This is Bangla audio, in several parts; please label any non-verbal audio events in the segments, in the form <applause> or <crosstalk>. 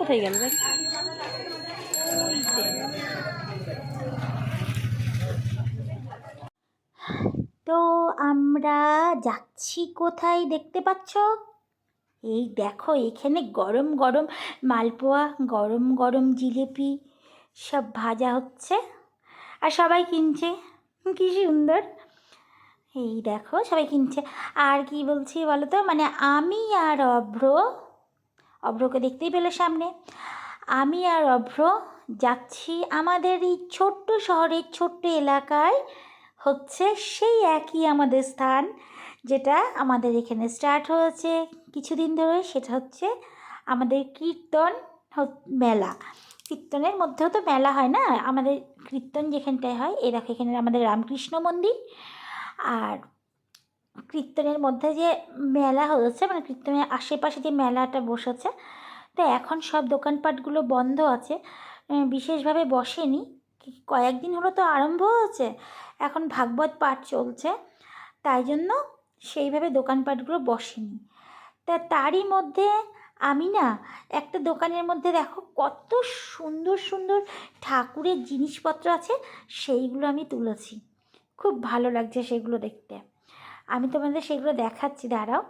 কোথায় গেল তো আমরা যাচ্ছি কোথায় দেখতে পাচ্ছ? এই দেখো, এখানে গরম গরম মালপোয়া, গরম গরম জিলিপি সব ভাজা হচ্ছে। আর সবাই কিনছে। কি সুন্দর। এই দেখো, সবাই কিনছে। আর কি বলছি বলো তো? মানে আমি আর অভ্র অভ্রকে দেখতেই পেলে সামনে। আমি আর অভ্র যাচ্ছি আমাদের এই ছোট্ট শহরের ছোট্ট এলাকায়। হচ্ছে সেই একই আমাদের স্থান যেটা আমাদের এখানে স্টার্ট হয়েছে কিছুদিন ধরে। সেটা হচ্ছে আমাদের কীর্তন মেলা। কীর্তনের মধ্যেও তো মেলা হয় না? আমাদের কীর্তন যেখানটায় হয় দেখো এখানে আমাদের রামকৃষ্ণ মন্দির। আর কীর্তনের মধ্যে যে মেলা হয়েছে মানে কীর্তনের আশেপাশে যে মেলাটা বসেছে, তো এখন সব দোকানপাটগুলো বন্ধ আছে বিশেষভাবে বসেনি। কয়েকদিন হলো তো আরম্ভ হয়েছে, এখন ভাগবত পাঠ চলছে, তাই জন্য সেইভাবে দোকানপাটগুলো বসেনি। তা তারই মধ্যে আমি না একটা দোকানের মধ্যে দেখো কত সুন্দর সুন্দর ঠাকুরের জিনিসপত্র আছে, সেইগুলো আমি তুলেছি। খুব ভালো লাগছে সেগুলো দেখতে। আমি তোমাদের সেগুলো দেখাচ্ছি, দাঁড়াও।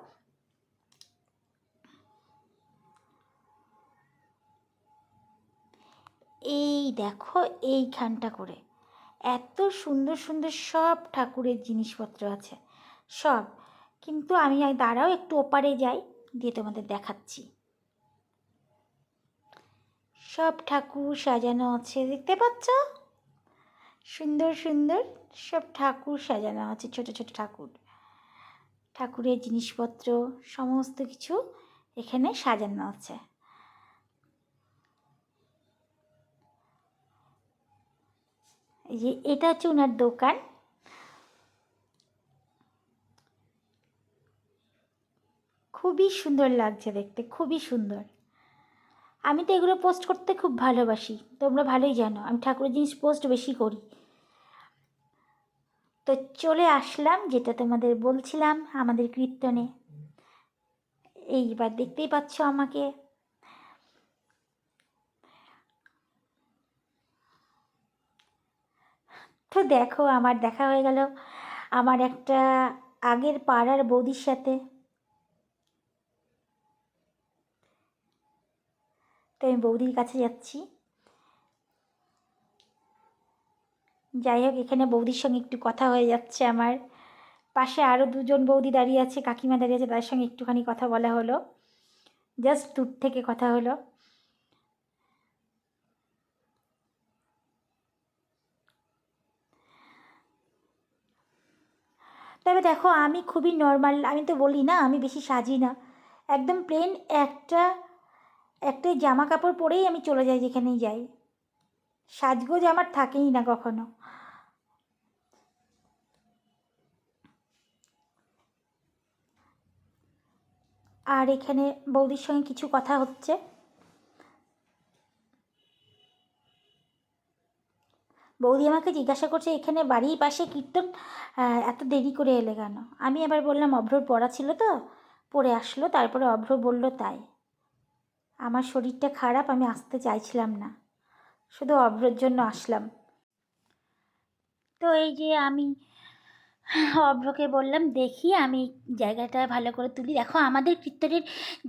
এই দেখো, এইখানটা করে। এত সুন্দর সুন্দর সব ঠাকুরের জিনিসপত্র আছে, সব। কিন্তু আমি দাঁড়াও, একটু ওপারে যাই দিয়ে তোমাদের দেখাচ্ছি। সব ঠাকুর সাজানো আছে, দেখতে পাচ্ছ? সুন্দর সুন্দর সব ঠাকুর সাজানো আছে, ছোট ছোট ঠাকুর। ঠাকুরের জিনিসপত্র, সমস্ত কিছু এখানে সাজানো আছে। যে এটা হচ্ছে ওনার দোকান। খুবই সুন্দর লাগছে দেখতে, খুবই সুন্দর। আমি তো এগুলো পোস্ট করতে খুব ভালোবাসি, তোমরা ভালোই জানো, আমি ঠাকুরের জিনিস পোস্ট বেশি করি। তো চলে আসলাম, যেটা তোমাদের বলছিলাম আমাদের কীর্তনে। এইবার দেখতেই পাচ্ছ আমাকে। তো দেখো, আমার দেখা হয়ে গেল আমার একটা আগের পাড়ার বৌদির সাথে। তো আমি বৌদির কাছে যাচ্ছি। যাই হোক, এখানে বৌদির সঙ্গে একটু কথা হয়ে যাচ্ছে আমার। পাশে আরও দুজন বৌদি দাঁড়িয়ে আছে, কাকিমা দাঁড়িয়ে আছে, তাদের সঙ্গে একটুখানি কথা বলা হলো। জাস্ট দূর থেকে কথা হলো। তবে দেখো, আমি খুবই নর্মাল আমি তো বলি না, আমি বেশি সাজি না। একদম প্লেন একটা একটা জামা কাপড় পরেই আমি চলে যাই যেখানেই যাই। সাজগোজ আমার থাকেই না কখনো। আর এখানে বৌদির সঙ্গে কিছু কথা হচ্ছে। বৌদি আমাকে জিজ্ঞাসা করছে, এখানে বাড়ির পাশে কীর্তন? এত দেরি করে এলে কেন? আমি আবার বললাম, অভ্রর পড়া ছিল তো, পড়ে আসলো, তারপরে অভ্র বলল তাই। আমার শরীরটা খারাপ, আমি আসতে চাইছিলাম না, শুধু অভ্রর জন্য আসলাম। তো এই যে আমি অভ্রকে বললাম, দেখি আমি জায়গাটা ভালো করে তুলি। দেখো, আমাদের কীর্তনের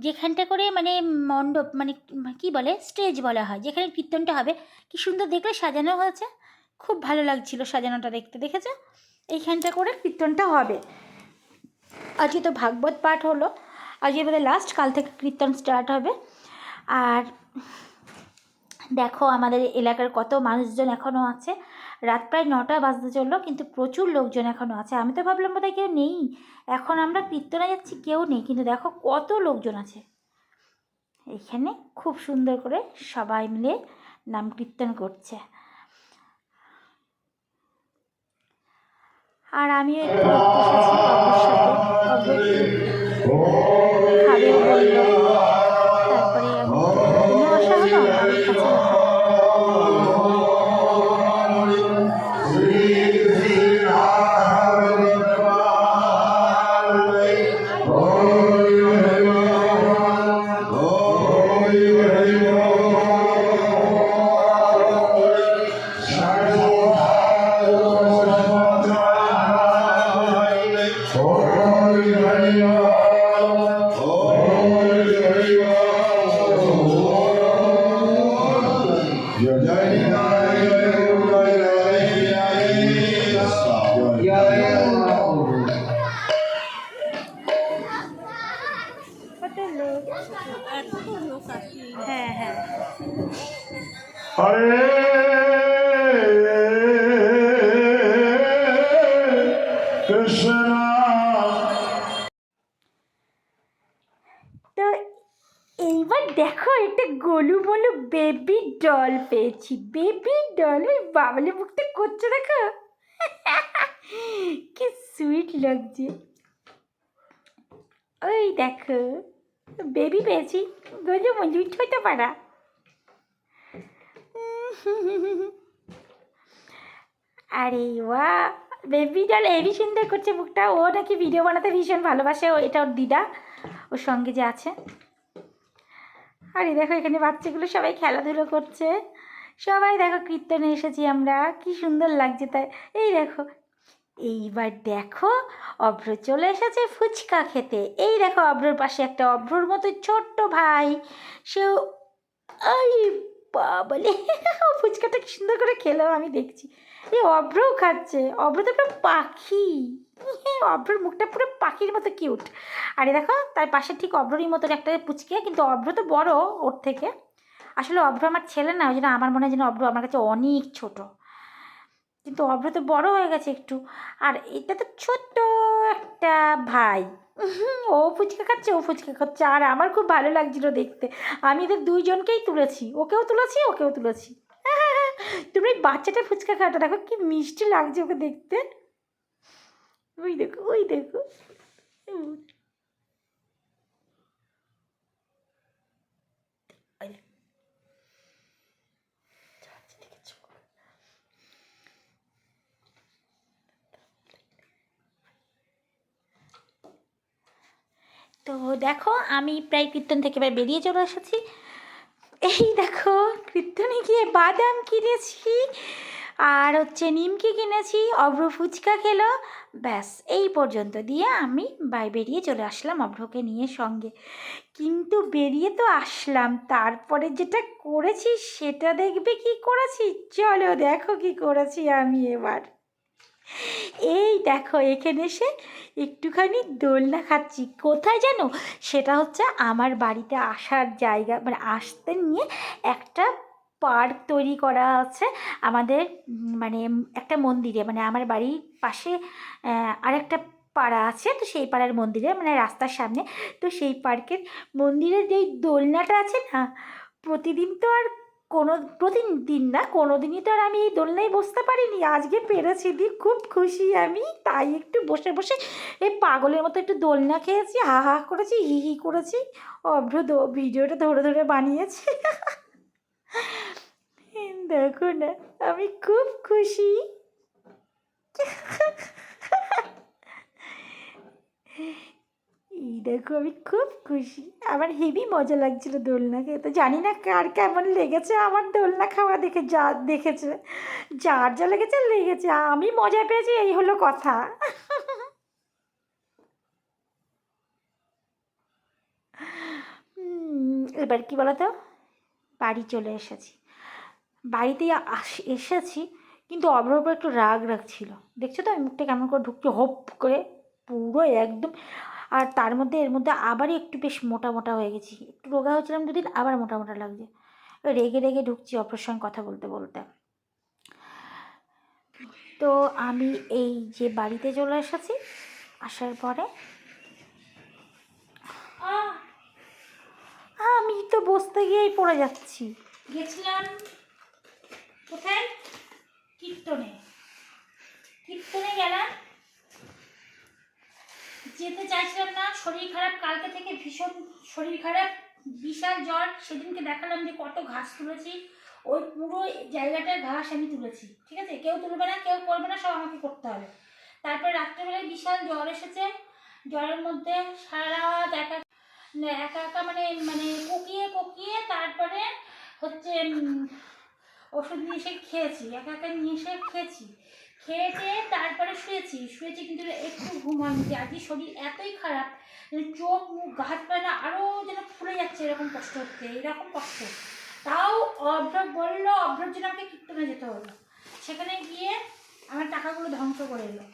যেখানটা করে মানে মণ্ডপ মানে কি বলে, স্টেজ বলা হয়, যেখানে কীর্তনটা হবে, কি সুন্দর দেখলে সাজানো হয়েছে। খুব ভালো লাগছিল সাজানোটা দেখতে, দেখেছ? এইখানটা করে কীর্তনটা হবে। আজকে তো ভাগবত পাঠ হলো, আজকে বোধহয় লাস্ট কাল থেকে কীর্তন স্টার্ট হবে। আর দেখো, আমাদের এলাকার কত মানুষজন এখনও আছে। রাত প্রায় নটা বাজতে চলল, কিন্তু প্রচুর লোকজন এখনও আছে। আমি তো ভাবলাম বোধহয় কেউ নেই। এখন আমরা কীর্তনে যাচ্ছি, কেউ নেই, কিন্তু দেখো কত লোকজন আছে। এখানে খুব সুন্দর করে সবাই মিলে নাম কীর্তন করছে। আর আমিও সাথে। খাবে বলল। हरि हरि ডল পেয়েছি বেবি ডল ওই বাবলে মুখটা করছে দেখো। কি সুইট লাগছে। ওই দেখো বেবি পেয়েছি, গোলু মোলু ছোট পাড়া আরে ওয়া বেবি ডল হেভি সুন্দর করছে মুখটা। ও নাকি ভিডিও বানাতে ভীষণ ভালোবাসে, ও এটা ওর দিদা, ওর সঙ্গে যে আছে। আরে দেখো, এখানে বাচ্চাগুলো সবাই খেলাধুলো করছে। সবাই দেখো, কীর্তনে এসেছি আমরা। কি সুন্দর লাগছে তাই। এই দেখো, এইবার দেখো, অভ্র চলে এসেছে ফুচকা খেতে। এই দেখো, অভ্রর পাশে একটা অভ্রর মতো ছোট্ট ভাই। সেও এই বলে <laughs> ফুচকাটা কি সুন্দর করে খেলো, আমি দেখছি। এই অভ্রও খাচ্ছে। অভ্র তো পুরো পাখি। অভ্রর মুখটা পুরো পাখির মতো কিউট আরে দেখো, তার পাশে ঠিক অভ্ররই মতন একটা পুচকে, কিন্তু অভ্র তো বড় ওর থেকে। আসলে অভ্র আমার ছেলে না, ওই জন্য আমার মনে হয় যেন অভ্র আমার কাছে অনেক ছোট। কিন্তু অভ্র তো বড় হয়ে গেছে একটু। আর এটা তো ছোট্ট একটা ভাই। ও ফুচকা খাচ্ছে, ও ফুচকা খাচ্ছে। আর আমার খুব ভালো লাগছিল দেখতে। আমি এদের দুইজনকেই তুলেছি। ওকেও তুলেছি ওকেও তুলেছি। <laughs> তুমি বাচ্চাটা ফুচকা খাওয়াটা দেখো, কি মিষ্টি লাগছে ওকে দেখতে। ওই দেখো ওই দেখো? তো দেখো, আমি প্রায় কীর্তন থেকে এবার বেরিয়ে চলে এসেছি এই দেখো, কীর্তনে গিয়ে বাদাম কিনেছি আর হচ্ছে নিমকি কিনেছি, অভ্র ফুচকা খেলো। ব্যাস, এই পর্যন্ত দিয়ে আমি বাই বেরিয়ে চলে আসলাম অভ্রকে নিয়ে সঙ্গে। কিন্তু বেরিয়ে তো আসলাম, তারপরে যেটা করেছি সেটা দেখবে কি করেছি? চলো দেখো কি করেছি আমি এবার। এই দেখো, এখানে এসে একটুখানি দোলনা খাচ্ছি। কোথায় জানো? সেটা হচ্ছে আমার বাড়িতে আসার জায়গা মানে আসতে নিয়ে একটা পার্ক তৈরি করা আছে। আমাদের মানে একটা মন্দিরে মানে আমার বাড়ির পাশে আরেকটা পাড়া আছে, তো সেই পাড়ার মন্দিরে মানে রাস্তার সামনে। তো সেই পার্কের মন্দিরের যেই দোলনাটা আছে না, প্রতিদিন তো আর কোনো, প্রতিদিন না কোনো দিনই তো আর আমি এই দোলনায় বসতে পারিনি। আজকে পেরেছি, দি, খুব খুশি আমি। তাই একটু বসে বসে এই পাগলের মতো একটু দোলনা খেয়েছি, হা হা করেছি, হি হি করেছি। অভ্র ভিডিওটা ধরে ধরে বানিয়েছি। <laughs> দেখো না, আমি খুব খুশি। এই দেখো, আমি খুব খুশি। আমার হেভি মজা লাগছিল দোলনা খেতে। জানি না কার কেমন লেগেছে আমার দোলনা খাওয়া দেখে যা, দেখেছে। যার যা লেগেছে লেগেছে। আমি মজা পেয়েছি, এই হলো কথা। এবার কি বলতো? বাড়ি চলে এসেছি। বাড়িতে আস- এসেছি কিন্তু অভ্র উপর একটু রাগ রাগ ছিল দেখছ তো আমি মুখটা কেমন করে ঢুকছে হপ করে পুরো একদম। আর তার মধ্যে এর মধ্যে আবারই একটু বেশ মোটা মোটা হয়ে গেছি। একটু রোগা হয়েছিলাম দুদিন আবার মোটা মোটা লাগছে। রেগে রেগে ঢুকছি অপরের সঙ্গে কথা বলতে বলতে। তো আমি এই যে বাড়িতে চলে এসেছি আসার পরে আমি তো বসতে গিয়েই পড়ে যাচ্ছি। গেছিলাম কোথায়? কীর্তনে। কীর্তনে গেলাম। যেতে চাইছিলাম না, শরীর খারাপ, কালকে থেকে ভীষণ শরীর খারাপ, বিশাল জ্বর। সেদিনকে দেখালাম যে কত ঘাস তুলেছি। ওই পুরো জায়গাটার ঘাস আমি তুলেছি, ঠিক আছে? কেউ তুলবে না, কেউ করবে না, সব আমাকে করতে হবে। তারপরে রাত্রেবেলায় বিশাল জ্বর এসেছে। জ্বরের মধ্যে সারা রাত একা একা একা মানে মানে কুকিয়ে কুকিয়ে তারপরে হচ্ছে ওষুধ নিয়ে এসে খেয়েছি, একা একা নিয়ে এসে খেয়েছি। খেয়ে টেয়ে তারপরে শুয়েছি শুয়েছি কিন্তু একটু ঘুম যে আজকে শরীর এতই খারাপ, চোখ, মুখ হাত পায় না আরও যেন ফুলে যাচ্ছে এরকম কষ্ট হচ্ছে, এরকম কষ্ট। তাও অভ্র বলল অভ্রর জন্য আমাকে কীর্তনে যেতে হলো। সেখানে গিয়ে আমার টাকাগুলো ধ্বংস করে এলো।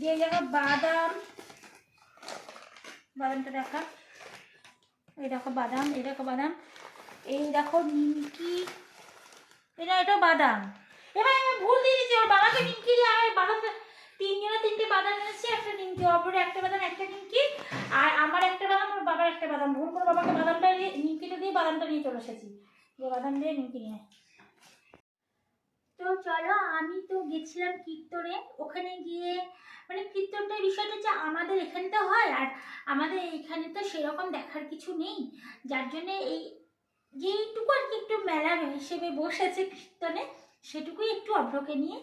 যে জায়গায় বাদাম, বাদামটা দেখা। এই দেখো বাদাম, এই দেখো বাদাম। এই দেখো নিমকি এটা এটা বাদাম। এবার আমি ভুল দিয়ে দিচ্ছি ওর বাবাকে নিমকি দিয়ে আর বাদাম তিনজনে তিনটে বাদাম এনেছে, একটা নিমকি অপরে একটা বাদাম, একটা নিমকি আর আমার একটা বাদাম, ওর বাবার একটা বাদাম। ভুল করে বাবাকে বাদামটা নিমকিটা দিয়ে বাদামটা নিয়ে চলে এসেছি। যে বাদাম দিয়ে নিমকি নিয়ে। তো চলো, আমি তো গেছিলাম কীর্তনে। ওখানে গিয়ে মানে কীর্তনটার বিষয়টা হচ্ছে আমাদের এখানে তো হয়, আর আমাদের এখানে তো সেরকম দেখার কিছু নেই। যার জন্যে এই যেইটুকু আর কি একটু মেলা হিসেবে বসেছে কীর্তনে, সেটুকুই একটু অভ্রকে নিয়ে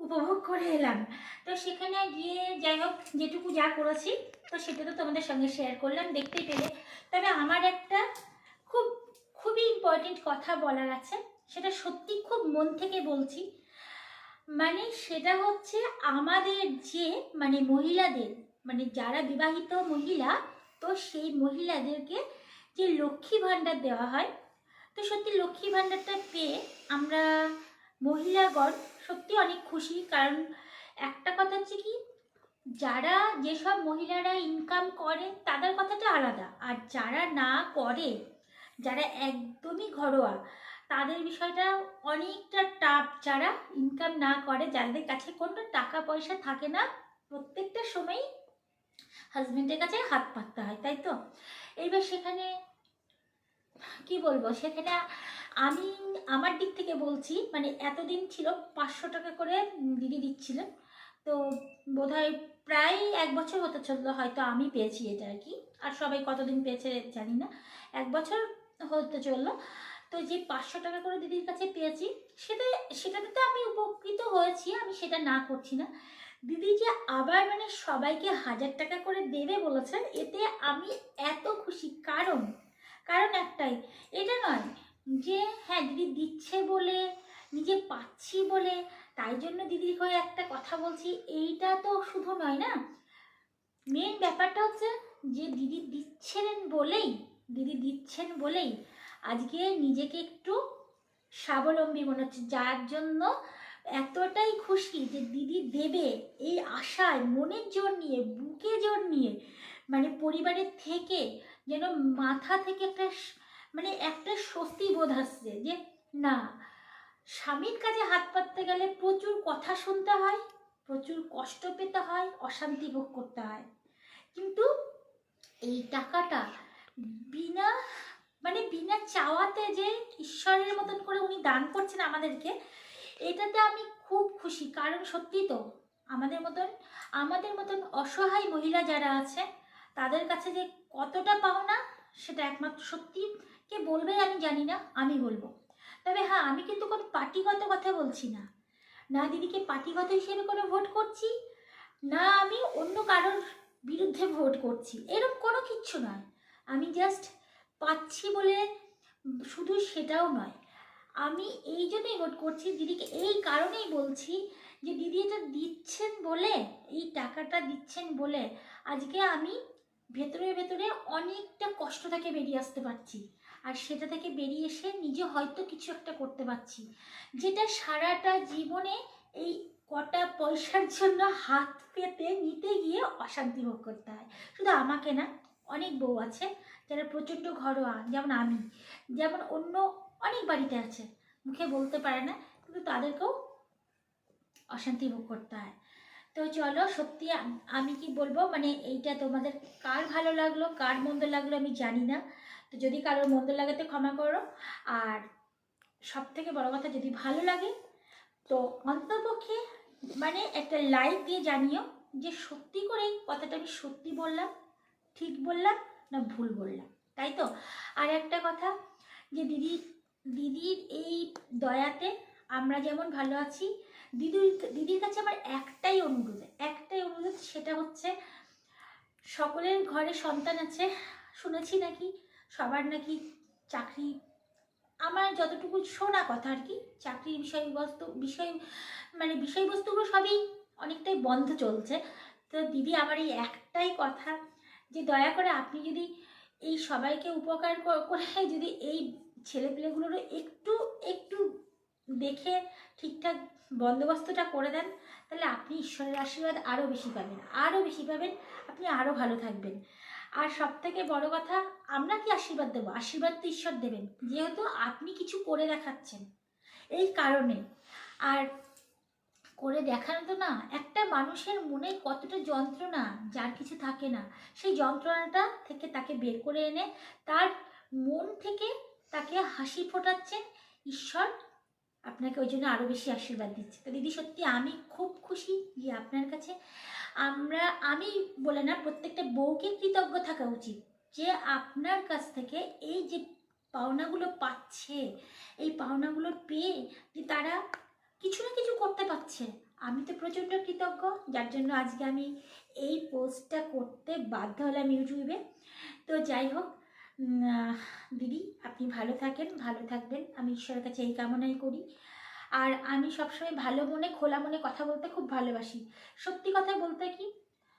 উপভোগ করে এলাম। তো সেখানে গিয়ে যাই হোক, যেটুকু যা করেছি, তো সেটা তো তোমাদের সঙ্গে শেয়ার করলাম দেখতেই পেলে। তবে আমার একটা খুব, খুবই ইম্পর্টেন্ট কথা বলার আছে, সেটা সত্যি খুব মন থেকে বলছি। মানে সেটা হচ্ছে আমাদের যে মানে মহিলাদের মানে যারা বিবাহিত মহিলা, তো সেই মহিলাদেরকে যে লক্ষ্মী ভাণ্ডার দেওয়া হয় তো সত্যি লক্ষ্মী ভাণ্ডারটা পেয়ে আমরা মহিলাগণ সত্যি অনেক খুশি। কারণ একটা কথা হচ্ছে কি, যারা যেসব মহিলারা ইনকাম করে তাদের কথাটা আলাদা। আর যারা না করে, যারা একদমই ঘরোয়া, তাদের বিষয়টা অনেকটা টাফ যারা ইনকাম না করে, যাদের কাছে কোনো টাকা পয়সা থাকে না, প্রত্যেকটা সময়ই হাজবেন্ডের কাছে হাত পাততে হয়, তাই তো? এইবার সেখানে কি বলব? সেখানে আমি, আমার দিক থেকে বলছি মানে এতদিন ছিল পাঁচশো টাকা করে দিদি দিচ্ছিলেন। তো বোধহয় প্রায় এক বছর হতে চলল হয়তো আমি পেয়েছি এটা আর কি। আর সবাই কতদিন পেয়েছে জানি না। এক বছর হতে চলল। তো যে পাঁচশো টাকা করে দিদির কাছে পেয়েছি, সেটা, সেটাতে তো আমি উপকৃত হয়েছি, আমি সেটা না করছি না। দিদি যে আবার মানে সবাইকে হাজার টাকা করে দেবে বলেছেন এতে আমি এত খুশি। কারণ কারণ একটাই, এটা নয় যে হ্যাঁ দিদি দিচ্ছে বলে, নিজে পাচ্ছি বলে, তাই জন্য দিদির হয়ে একটা কথা বলছি, এইটা তো শুধু নয় না। মেন ব্যাপারটা হচ্ছে যে, দিদি দিচ্ছেন বলেই, দিদি দিচ্ছেন বলেই আজকে নিজেকে একটু স্বাবলম্বী মনে হচ্ছে, যার জন্য এতটাই খুশি যে দিদি দেবে এই আশায় মনের জোর নিয়ে, বুকে জোর নিয়ে মানে পরিবারের থেকে যেন মাথা থেকে একটা মানে একটা স্বস্তি বোধ আসছে যে, না, স্বামীর কাছে হাত পাততে গেলে প্রচুর কথা শুনতে হয়, প্রচুর কষ্ট পেতে হয়, অশান্তি ভোগ করতে হয়। কিন্তু এই টাকাটা বিনা মানে বিনা চাওয়াতে যে ঈশ্বরের মতন করে উনি দান করছেন আমাদেরকে, এটাতে আমি খুব খুশি। কারণ সত্যি তো, আমাদের মতন আমাদের মতন অসহায় মহিলা যারা আছে, তাদের কাছে যে কতটা পাওনা সেটা একমাত্র সত্যি। কে বলবে আমি জানি না, আমি বলব। তবে হ্যাঁ আমি কিন্তু কোনো পার্টিগত কথা বলছি না। না, দিদিকে পার্টিগত হিসেবে কোনো ভোট করছি, না আমি অন্য কারোর বিরুদ্ধে ভোট করছি। এরকম কোনো কিচ্ছু নয়। আমি জাস্ট পাচ্ছি বলে শুধু সেটাও নয়। আমি এই জন্যই ভোট করছি, দিদিকে এই কারণেই বলছি যে দিদি এটা দিচ্ছেন বলে, এই টাকাটা দিচ্ছেন বলে, আজকে আমি ভেতরে ভেতরে অনেকটা কষ্ট থেকে বেরিয়ে আসতে পারছি। আর সেটা থেকে বেরিয়ে এসে নিজে হয়তো কিছু একটা করতে পারছি। যেটা সারাটা জীবনে এই কটা পয়সার জন্য হাত পেতে, নিতে গিয়ে অশান্তি ভোগ করতে হয়। শুধু আমাকে না, অনেক বউ আছে যারা প্রচণ্ড ঘরোয়া, যেমন আমি। যেমন অন্য অনেক বাড়িতে আছে। মুখে বলতে পারে না, কিন্তু তাদেরকেও অশান্তি ভোগ করতে হয়। তো চলো, সত্যি আমি কি বলব? মানে এইটা তোমাদের কার ভালো লাগল, কার মন্দ লাগল আমি জানি না। তো যদি কারোর মন্দ লাগাতে ক্ষমা করো। আর সব থেকে বড় কথা, যদি ভালো লাগে, তো অন্তপক্ষে মানে একটা লাইক দিয়ে জানিও যে সত্যি করেই কথাটা আমি সত্যি বললাম, ঠিক বললাম না ভুল বললাম। তাই তো? আর একটা কথা যে দিদি, দিদির এই দয়াতে আমরা যেমন ভালো আছি দিদির দিদির কাছে আমার একটাই অনুরোধ একটাই অনুরোধ, সেটা হচ্ছে সকলের ঘরে সন্তান আছে, শুনেছি নাকি, সবার নাকি চাকরি, আমার যতটুকু শোনা কথা আর কি, চাকরির বিষয়বস্তু, বিষয় মানে বিষয়বস্তুগুলো সবই অনেকটাই বন্ধ চলছে। তো দিদি, আমার এই একটাই কথা যে দয়া করে আপনি যদি এই সবাইকে উপকার করে যদি এই ছেলেপিলেগুলোরও একটু একটু দেখে ঠিকঠাক বন্দোবস্তটা করে দেন, তাহলে আপনি ঈশ্বরের আশীর্বাদ আরও বেশি পাবেন আরও বেশি পাবেন, আপনি আরও ভালো থাকবেন। আর সব থেকে বড় কথা, আমরা কি আশীর্বাদ দেবো? আশীর্বাদ তো ঈশ্বর দেবেন, যেহেতু আপনি কিছু করে দেখাচ্ছেন এই কারণে। আর করে দেখানো তো না, একটা মানুষের মনে কতটা যন্ত্রণা, যার কিছু থাকে না, সেই যন্ত্রণাটা থেকে তাকে বের করে এনে, তার মন থেকে তাকে হাসি ফোটাচ্ছেন ঈশ্বর আপনাকে ওই জন্য আরও বেশি আশীর্বাদ দিচ্ছে। তো দিদি, সত্যি আমি খুব খুশি যে আপনার কাছে আমরা, আমি বলে না, প্রত্যেকটা বউকে কৃতজ্ঞ থাকা উচিত যে আপনার কাছ থেকে এই যে পাওনাগুলো পাচ্ছে, এই পাওনাগুলো পেয়ে যে তারা কিছু না কিছু করতে পারছে। আমি তো প্রচণ্ড কৃতজ্ঞ, যার জন্য আজকে আমি এই পোস্টটা করতে বাধ্য হলাম ইউটিউবে। তো যাই হোক দিদি, আপনি ভালো থাকেন, ভালো থাকবেন। আমি ঈশ্বরের কাছে এই কামনাই করি। আর আমি সবসময় ভালো মনে, খোলা মনে কথা বলতে খুব ভালোবাসি। সত্যি কথা বলতে কি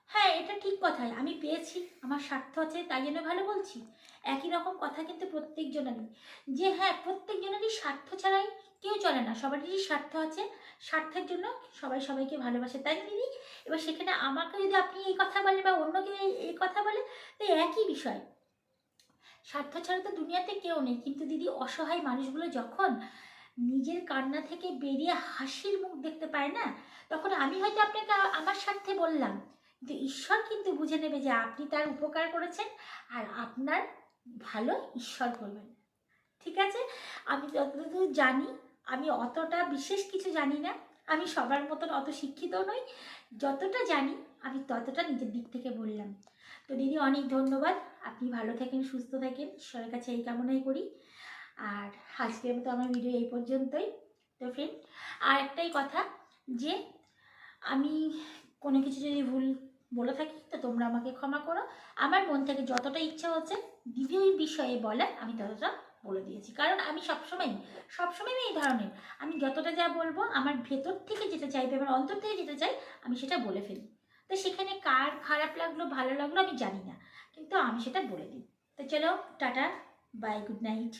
হ্যাঁ এটা ঠিক কথাই। আমি পেয়েছি, আমার স্বার্থ আছে, তাই জন্য ভালো বলছি। একই রকম কথা কিন্তু প্রত্যেকজনেরই। যে হ্যাঁ প্রত্যেকজনেরই স্বার্থ ছাড়াই কেউ চলে না। সবারই স্বার্থ আছে, স্বার্থের জন্য সবাই সবাইকে ভালোবাসে। তাই দিদি, এবার সেখানে আমাকে যদি আপনি এই কথা বলেন বা অন্য কেউ এই কথা বলে তো একই বিষয়। স্বার্থ ছাড়া তো দুনিয়াতে কেউ নেই। কিন্তু দিদি, অসহায় মানুষগুলো যখন নিজের কান্না থেকে বেরিয়ে হাসির মুখ দেখতে পায় না, তখন আমি হয়তো আপনাকে আমার স্বার্থে বললাম। কিন্তু ঈশ্বর কিন্তু বুঝে নেবে যে আপনি তার উপকার করেছেন আর আপনার ভালো ঈশ্বর করবেন। ঠিক আছে? আমি যতদূর জানি, আমি অতটা বিশেষ কিছু জানি না। আমি সবার মতন অত শিক্ষিত নই। যতটা জানি, আমি ততটা নিজের দিক থেকে বললাম। তো দিদি, অনেক ধন্যবাদ। আপনি ভালো থাকেন, সুস্থ থাকেন। ঈশ্বরের কাছে এই কামনাই করি। আর আজকের মতো আমার ভিডিও এই পর্যন্তই। তো ফ্রেন্ড আর একটাই কথা যে, আমি কোনো কিছু যদি ভুল বলে থাকি, তো তোমরা আমাকে ক্ষমা করো। আমার মন থেকে যতটা ইচ্ছা হচ্ছে ওই বিষয়ে বলার আমি ততটা বলে দিয়েছি। কারণ আমি সবসময় সবসময় আমি এই ধরনের। আমি যতটা যা বলব, আমার ভেতর থেকে যেটা চাইবে, আমার অন্তর থেকে যেটা চাই, আমি সেটা বলে ফেলি। তো সেখানে কার খারাপ লাগল, ভালো লাগল, আমি জানি না। কিন্তু আমি সেটা বলে দিই। তো চলো টাটা বাই গুড নাইট